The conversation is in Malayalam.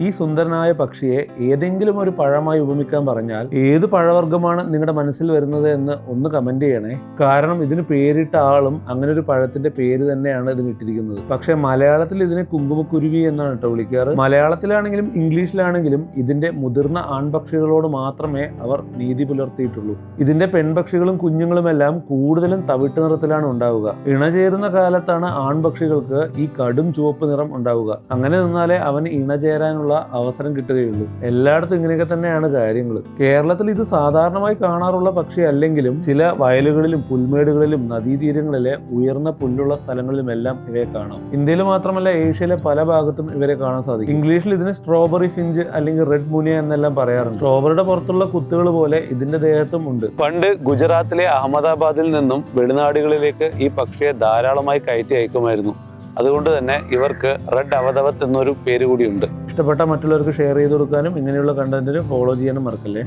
ഈ സുന്ദരനായ പക്ഷിയെ ഏതെങ്കിലും ഒരു പഴമായി ഉപമിക്കാൻ പറഞ്ഞാൽ ഏത് പഴവർഗമാണ് നിങ്ങളുടെ മനസ്സിൽ വരുന്നത് എന്ന് ഒന്ന് കമന്റ് ചെയ്യണേ. കാരണം ഇതിന് പേരിട്ട ആളും അങ്ങനെ ഒരു പഴത്തിന്റെ പേര് തന്നെയാണ് ഇതിന് ഇട്ടിരിക്കുന്നത്. പക്ഷെ മലയാളത്തിൽ ഇതിനെ കുങ്കുമക്കുരുവി എന്നാണ് കേട്ടോ വിളിക്കാറ്. മലയാളത്തിലാണെങ്കിലും ഇംഗ്ലീഷിലാണെങ്കിലും ഇതിന്റെ മുതിർന്ന ആൺപക്ഷികളോട് മാത്രമേ അവർ നീതി പുലർത്തിയിട്ടുള്ളൂ. ഇതിന്റെ പെൺപക്ഷികളും കുഞ്ഞുങ്ങളുമെല്ലാം കൂടുതലും തവിട്ട് നിറത്തിലാണ് ഉണ്ടാവുക. ഇണചേരുന്ന കാലത്താണ് ആൺപക്ഷികൾക്ക് ഈ കടും ചുവപ്പ് നിറം ഉണ്ടാവുക. അങ്ങനെ നിന്നാലേ അവന് ഇണചേരാനുള്ള അവസരം കിട്ടുകയുള്ളൂ. എല്ലായിടത്തും ഇങ്ങനെയൊക്കെ തന്നെയാണ് കാര്യങ്ങൾ കേരളത്തിൽ ഇത് സാധാരണമായി കാണാറുള്ള പക്ഷി അല്ലെങ്കിലും ചില വയലുകളിലും പുൽമേടുകളിലും നദീതീരങ്ങളിലെ ഉയർന്ന പുല്ലുള്ള സ്ഥലങ്ങളിലുമെല്ലാം ഇവയെ കാണാം. ഇന്ത്യയിൽ മാത്രമല്ല ഏഷ്യയിലെ പല ഭാഗത്തും ഇവരെ കാണാൻ സാധിക്കും. ഇംഗ്ലീഷിൽ ഇതിന് സ്ട്രോബെറി ഫിഞ്ച് അല്ലെങ്കിൽ റെഡ് മുനിയ എന്നെല്ലാം പറയാറുണ്ട്. സ്ട്രോബെറിയുടെ പുറത്തുള്ള കുത്തുകൾ പോലെ ഇതിന്റെ ദേഹത്തും ഉണ്ട്. പണ്ട് ഗുജറാത്തിലെ അഹമ്മദാബാദിൽ നിന്നും വെളിനാടുകളിലേക്ക് ഈ പക്ഷിയെ ധാരാളമായി കയറ്റി അയക്കുമായിരുന്നു. അതുകൊണ്ട് തന്നെ ഇവർക്ക് റെഡ് അവതവത്ത് എന്നൊരു പേര് കൂടിയുണ്ട്. ഇഷ്ടപ്പെട്ട മറ്റുള്ളവർക്ക് ഷെയർ ചെയ്ത് കൊടുക്കാനും ഇങ്ങനെയുള്ള കണ്ടന്റിന് ഫോളോ ചെയ്യാനും മറക്കല്ലേ?